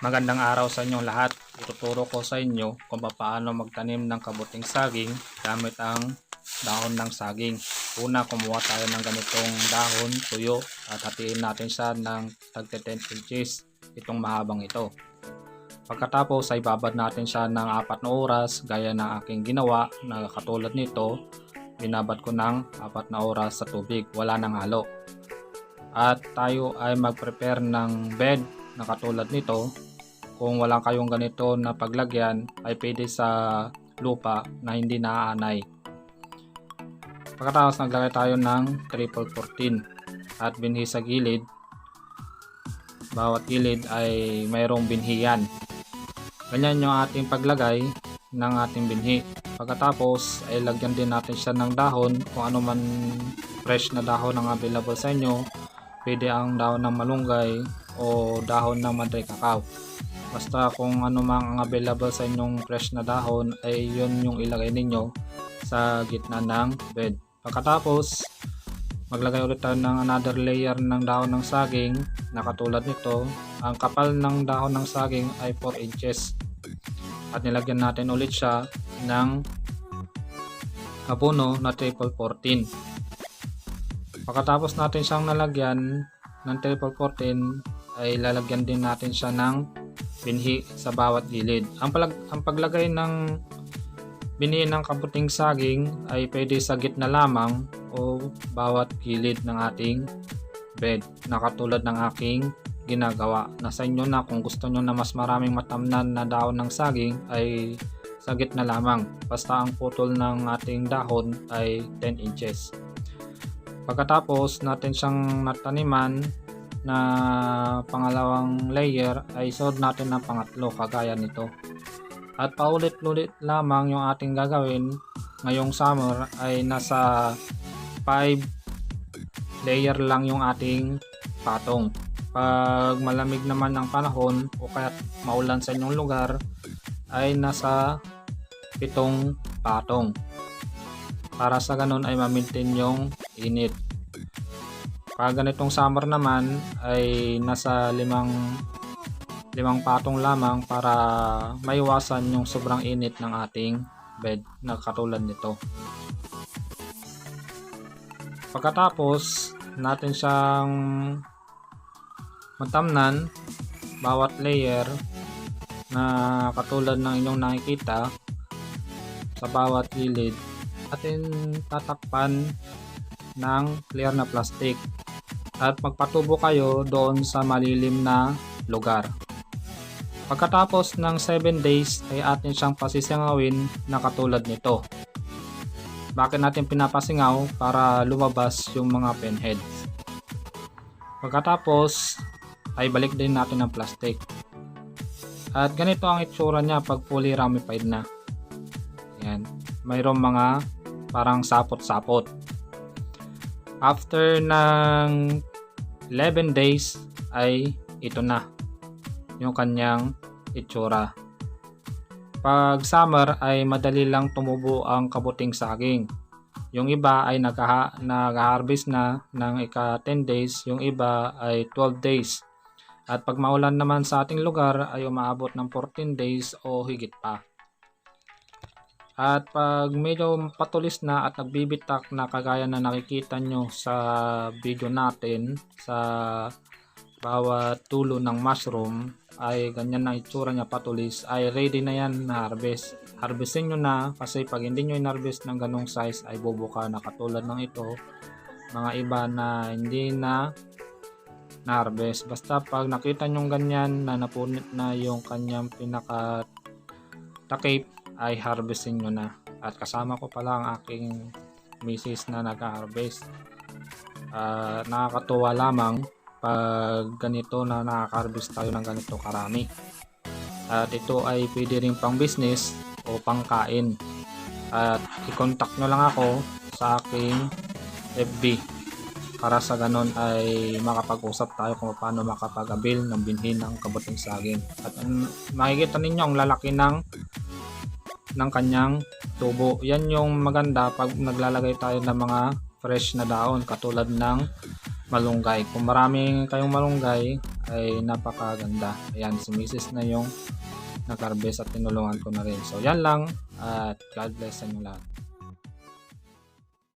Magandang araw sa inyong lahat. Ituturo ko sa inyo kung paano magtanim ng kabuting saging gamit ang dahon ng saging. Una, kumuha tayo ng ganitong dahon, tuyo, at hatiin natin siya ng tag 10 inches. Itong mahabang ito. Pagkatapos ay babad natin siya ng 4 na oras gaya ng aking ginawa na katulad nito. Binabad ko ng 4 na oras sa tubig, wala nang halo. At tayo ay mag-prepare ng bed na katulad nito kung wala kayong ganito na paglagyan ay pwede sa lupa na hindi naaanay. Pagkatapos naglagay tayo ng triple 14 at binhi sa gilid. Bawat gilid ay mayroong binhiyan. Ganyan yung ating paglagay ng ating binhi. Pagkatapos ay lagyan din natin siya ng dahon kung ano man fresh na dahon ang available sa inyo. Pwede ang dahon ng malunggay o dahon ng madre cacao. Basta kung ano mang ang available sa inyong fresh na dahon ay yun yung ilagay ninyo sa gitna ng bed. Pagkatapos, maglagay ulit tayo ng another layer ng dahon ng saging na katulad nito. Ang kapal ng dahon ng saging ay 4 inches. At nilagyan natin ulit siya ng abono na triple 14. Pagkatapos natin siyang nalagyan ng triple 14 ay lalagyan din natin siya ng binhi sa bawat gilid. Ang, palag, ang paglagay ng binhi ng kabuting saging ay pwede sa gitna lamang o bawat gilid ng ating bed na katulad ng aking ginagawa. Nasa inyo na kung gusto nyo na mas maraming matamnan na dahon ng saging ay sa gitna lamang. Basta ang putol ng ating dahon ay 10 inches. Pagkatapos natin siyang nataniman na pangalawang layer ay suot natin ng pangatlo kagaya nito. At paulit-ulit lamang yung ating gagawin ngayong summer ay nasa 5 layer lang yung ating patong. Pag malamig naman ang panahon o kaya maulan sa inyong lugar ay nasa pitong patong. Para sa ganun ay ma-maintain yung init. Pag ganitong summer naman ay nasa limang limang patong lamang para maiwasan yung sobrang init ng ating bed na katulad nito. Pagkatapos natin siyang matamnan bawat layer na katulad ng inyong nakikita sa bawat gilid atin tatakpan ng clear na plastic at magpatubo kayo doon sa malilim na lugar. Pagkatapos ng 7 days ay atin siyang pasisingawin na katulad nito. Bakit natin pinapasingaw? Para lumabas yung mga pinheads. Pagkatapos ay balik din natin ng plastic. At ganito ang itsura niya pag fully ramified na. Yan. Mayroong mga parang sapot-sapot. After ng 11 days ay ito na yung kanyang itsura. Pag summer ay madali lang tumubo ang kabuting saging. Yung iba ay nagha- nag-harvest na ng ika 10 days, yung iba ay 12 days. At pag maulan naman sa ating lugar ay umaabot ng 14 days o higit pa. At pag medyo patulis na at nagbibitak na kagaya na nakikita nyo sa video natin sa bawat tulo ng mushroom ay ganyan na itsura niya patulis ay ready na yan na harvest. Harvestin nyo na kasi pag hindi nyo in-harvest ng ganong size ay bubuka na katulad ng ito. Mga iba na hindi na na-harvest. Basta pag nakita nyo ganyan na napunit na yung kanyang pinaka takip ay harvestin nyo na. At kasama ko pala ang aking misis na nag-harvest. Uh, nakakatuwa lamang pag ganito na nakaka-harvest tayo ng ganito karami. At ito ay pwede rin pang business o pang kain. At i-contact nyo lang ako sa aking FB para sa ganon ay makapag-usap tayo kung paano makapag-avail ng binhi ng kabuting saging. At um, makikita ninyo ang lalaki ng ng kanyang tubo. Yan yung maganda pag naglalagay tayo ng mga fresh na daon katulad ng malunggay. Kung maraming kayong malunggay ay napakaganda. Ayan, si Mrs. na yung nag-harvest at tinulungan ko na rin. So yan lang at God bless sa inyo lahat.